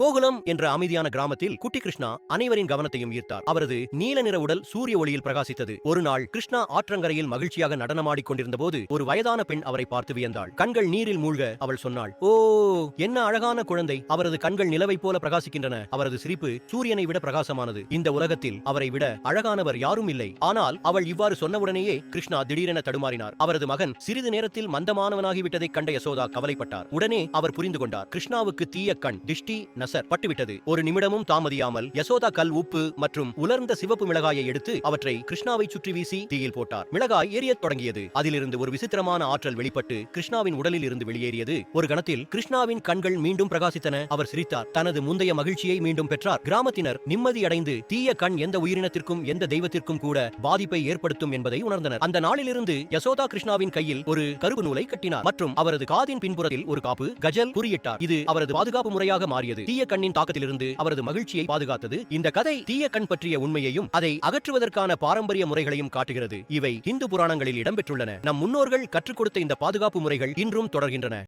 கோகுலம் என்ற அமைதியான கிராமத்தில் குட்டி கிருஷ்ணா அனைவரின் கவனத்தையும் ஈர்த்தார். அவரது நீல நிற உடல் சூரிய ஒளியில் பிரகாசித்தது. ஒரு நாள் கிருஷ்ணா ஆற்றங்கரையில் மகிழ்ச்சியாக நடனமாடிக் கொண்டிருந்த போது ஒரு வயதான பெண் அவரை பார்த்து வியந்தாள். கண்கள் நீரில் மூழ்க அவள் சொன்னாள் ஓ என்ன அழகான குழந்தை. அவரது கண்கள் நிலவைப் போல பிரகாசிக்கின்றன. அவரது சிரிப்பு சூரியனை விட பிரகாசமானது. இந்த உலகத்தில் அவரை விட அழகானவர் யாரும் இல்லை. ஆனால் அவள் இவ்வாறு சொன்னவுடனேயே கிருஷ்ணா திடீரென தடுமாறினார். அவரது மகன் சிறிது நேரத்தில் மந்தமானவனாகிவிட்டதைக் கண்ட யசோதா கவலைப்பட்டார். உடனே அவர் புரிந்து கொண்டார். கிருஷ்ணாவுக்கு தீய கண் திஷ்டி நசர் பட்டுவிட்டது. ஒரு நிமிடமும் தாமதியாமல் யசோதா கல் உப்பு மற்றும் உலர்ந்த சிவப்பு மிளகாயை எடுத்து அவற்றை கிருஷ்ணாவை சுற்றி வீசி தீயில் போட்டார். மிளகாய் எரியத் தொடங்கியது. அதிலிருந்து ஒரு விசித்திரமான ஆற்றல் வெளிப்பட்டு கிருஷ்ணாவின் உடலில் இருந்து வெளியேறியது. ஒரு கணத்தில் கிருஷ்ணாவின் கண்கள் மீண்டும் பிரகாசித்தன. அவர் சிரித்தார். தனது முந்தைய மகிழ்ச்சியை மீண்டும் பெற்றார். கிராமத்தினர் நிம்மதியடைந்து தீய கண் எந்த உயிரினத்திற்கும் எந்த தெய்வத்திற்கும் கூட பாதிப்பை ஏற்படுத்தும் என்பதை உணர்ந்தனர். அந்த நாளிலிருந்து யசோதா கிருஷ்ணாவின் கையில் ஒரு கருப்பு நூலை கட்டினார். மற்றும் அவரது காதின் பின்புறத்தில் ஒரு காப்பு கஜல் குறியிட்டார். இது அவரது பாதுகாப்பு முறையாக மாறியது. தீய கண்ணின் தாக்கத்திலிருந்து அவரது மகிழ்ச்சியை பாதுகாத்தது. இந்த கதை தீய கண் பற்றிய உண்மையையும் அதை அகற்றுவதற்கான பாரம்பரிய முறைகளையும் காட்டுகிறது. இவை இந்து புராணங்களில் இடம்பெற்றுள்ளன. நம் முன்னோர்கள் கற்றுக் கொடுத்த இந்த பாதுகாப்பு முறைகள் இன்றும் தொடர்கின்றன.